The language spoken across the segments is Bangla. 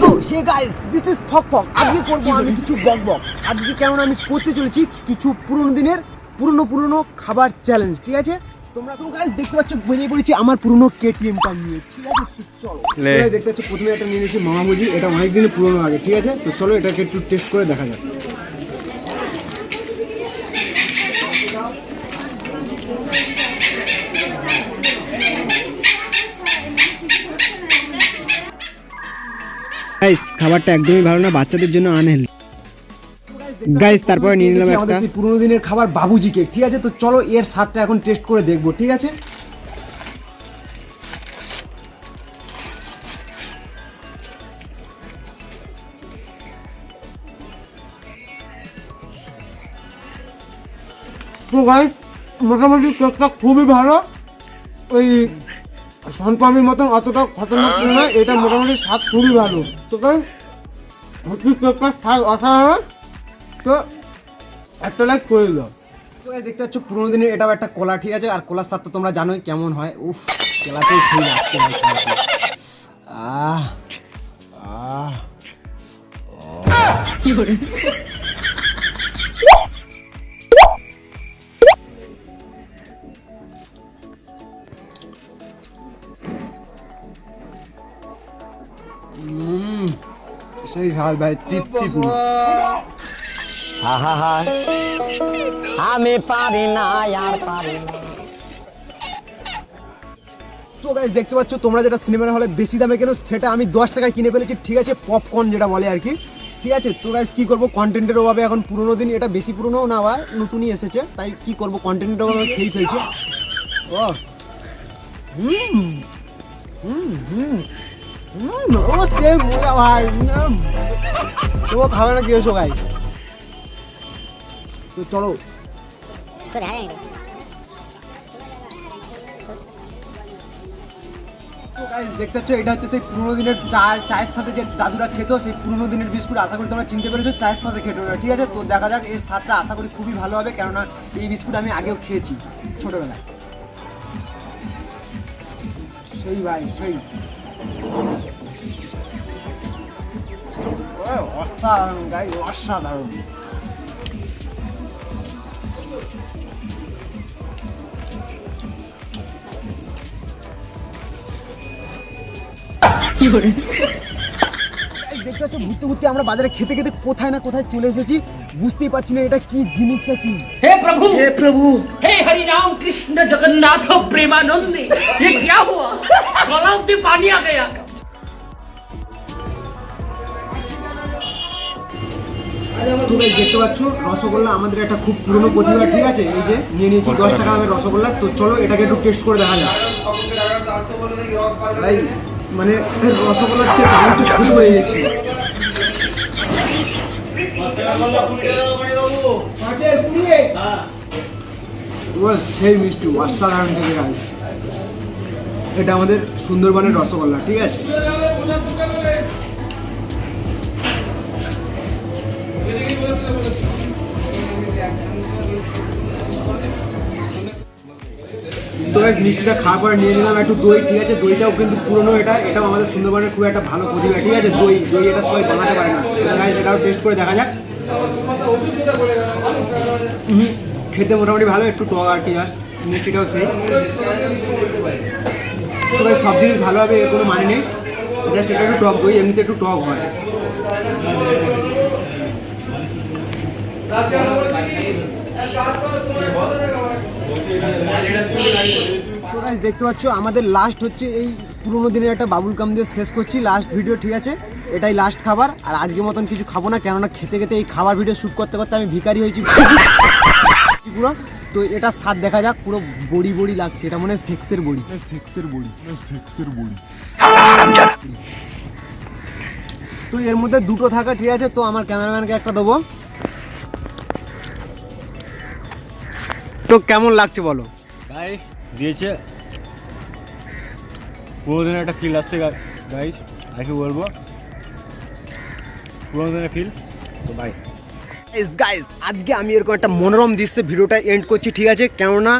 তো হে গাইস দিস ইজ ফক ফক আজকে করব আমি কিছু বক বক। আজকে কেননা আমি করতে চলেছি কিছু পুরনো দিনের পুরনো পুরনো খাবার চ্যালেঞ্জ ঠিক আছে? তোমরা তো গাইস দেখতে পাচ্ছ বেরিয়ে পড়েছি আমার পুরনো কেটিএমটা নিয়ে। ঠিক আছে? চলো। দেখতে পাচ্ছ প্রথমে একটা নিয়ে নিয়েছি মামা বুঝি এটা অনেক দিনের পুরনো আগে ঠিক আছে? তো চলো এটাকে একটু টেস্ট করে দেখা যাক। গাইস খাবারটা একদমই ভালো না বাচ্চাদের জন্য আনহেলদি গাইস তারপরে নিয়ে নিলাম একটা। পুরনো দিনের খাবার বাবুজি কেক ঠিক আছে? তো চলো এর স্বাদটা এখন টেস্ট করে দেখব ঠিক আছে? তো গাইস মোটামুটি কেকটা খুবই ভালো। ওই সনপামির মতন অতটা খতরনাক ছিল না এটা মোটামুটি স্বাদ খুবই ভালো। তো গাইস হচ্ছে স্বাদ অসাধারণ। তো একটা লাইক করে দিল। তো দেখতে পাচ্ছ পুরোনো দিনের এটাও একটা কলা ঠিক আছে? আর কলার স্বাদ তো তোমরা জানোই কেমন হয়। উফ কেলাতেই যাচ্ছে ভাই আহ আহ। উম, সেই ঝাল ভাই টিপ টিপ আহা আমি পারি না আর পারি না। তো গাইস দেখতে পাচ্ছ তোমরা যেটা সিনেমার হলে বেশি দামে কেন সেটা আমি দশ টাকায় কিনে ফেলেছি। ঠিক আছে পপকর্ন যেটা বলে আর কি। ঠিক আছে তো গাইস কি করব? কন্টেন্টের অভাবে এখন পুরোনো দিন এটা বেশি পুরোনো না হয় নতুনই এসেছে। তাই কি করব? কন্টেন্টের অভাবে খেয়ে ফেলছে। ও হুম হুম হুম। ভাই ভাই তো চলো দেখতে এটা হচ্ছে দিনের চা চায়ের সাথে যে দাদুরা খেত সেই পুরোনো দিনের বিস্কুট আশা করি তোমরা চিনতে পেরেছ চায়ের সাথে খেতো না ঠিক আছে তো দেখা যাক এর স্বাদটা আশা করি খুবই ভালো হবে কেননা এই বিস্কুট আমি আগেও খেয়েছি ছোটবেলায় সেই ভাই, সেই। অসাধারণ গাই অসাধারণ। দেখতে পাচ্ছ ঘুরতে ঘুরতে আমরা বাজারে খেতে খেতে কোথায় না কোথায় চলে এসেছি। বুঝতেই পারছি না এটা কি জিনিসটা কি हे प्रभु হে প্রভু हे हरि राम कृष्ण जगन्नाथ प्रेमानंद ये क्या हुआ गलाव से पानी आ गया তো guys, দেখতে পাচ্ছ রসগোল্লা আমাদের একটা খুব পুরনো প্রতিভা ঠিক আছে এই যে নিয়ে নিয়েছি দশ টাকা দামের রসগোল্লা তো চলো এটাকে একটু টেস্ট করে দেখা যাক ভাই মানে এর রসগোল্লার চেয়ে দাম একটু ভুল হয়ে গেছি ও সেই মিষ্টি অসাধারণ থেকে গাইস এটা আমাদের সুন্দরবনের রসগোল্লা ঠিক আছে? তো গাইস মিষ্টিটা খাওয়ার পরে নিয়ে নিলাম একটু দই, ঠিক আছে? দইটাও কিন্তু পুরনো এটা, এটাও আমাদের সুন্দরবনের খুব একটা ভালো প্রতিভা ঠিক আছে? দই দই এটা সবাই বানাতে পারে না। তো গাইস এটাও টেস্ট করে দেখা যাক। খেতে মোটামুটি ভালো, একটু টক আর কি জাস্ট মিষ্টিটাও সেই। তো গাইস সব জিনিস ভালো হবে, এর কোনো মানে নেই। জাস্ট এটা একটু টক দই, এমনিতে একটু টক হয়। তো দেখতে পাচ্ছ আমাদের লাস্ট হচ্ছে এই পুরোনো দিনের একটা বাবুল কাম দিয়ে শেষ করছি। লাস্ট ভিডিও ঠিক আছে? এটাই লাস্ট খাবার। আর আজকের মতন কিছু খাব না কেননা খেতে খেতে এই খাবার ভিডিও শ্যুট করতে করতে আমি ভিখারি হয়েছি। পুরো। তো এটা স্বাদ দেখা যাক পুরো বড়ি বড়ি লাগছে। এটা মনে হয় সেক্সের বড়ি। সেক্সের বড়ি। সেক্সের বড়ি। তো এর মধ্যে দুটো থাকা ঠিক আছে তো আমার ক্যামেরাম্যানকে একটা দেবো। তো কেমন লাগছে বলো? ভাই, দিয়েছে। পুরো দিনের একটা ফিল আসছে গাইস আর কি বলব? পুরো দিনের ফিল তো বাই গাইস আজকে আমি এরকম একটা মনোরম দৃশ্যে ভিডিওটা এন্ড করছি, ঠিক আছে? কেননা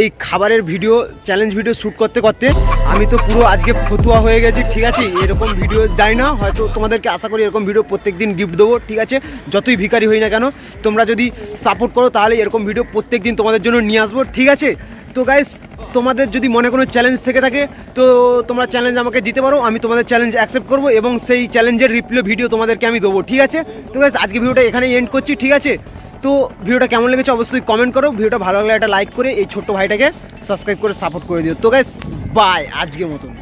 এই খাবারের ভিডিও চ্যালেঞ্জ ভিডিও শ্যুট করতে করতে আমি তো পুরো আজকে ফতুয়া হয়ে গেছি, ঠিক আছে? এরকম ভিডিও যাই না, হয়তো তোমাদেরকে আশা করি এরকম ভিডিও প্রত্যেক দিন গিফট দেবো, ঠিক আছে? যতই ভিখারি হই না কেন, তোমরা যদি সাপোর্ট করো, তাহলে এরকম ভিডিও প্রত্যেক দিন তোমাদের জন্য নিয়ে আসব, ঠিক আছে? তো গাইস তোমাদের যদি মনে কোনো চ্যালেঞ্জ থেকে থাকে, তো তোমরা চ্যালেঞ্জ আমাকে দিতে পারো, আমি তোমাদের চ্যালেঞ্জ অ্যাকসেপ্ট করব এবং সেই চ্যালেঞ্জের রিপ্লে ভিডিও তোমাদেরকে আমি দেবো, ঠিক আছে? তো আজকে ভিডিওটা এখানেই এন্ড করছি, ঠিক আছে? তো ভিডিওটা কেমন লেগেছে অবশ্যই কমেন্ট করো, ভিডিওটা ভালো লাগলে একটা লাইক করে এই ছোট্ট ভাইটাকে সাবস্ক্রাইব করে সাপোর্ট করে দিও। তো গাইস বাই আজকের মতন।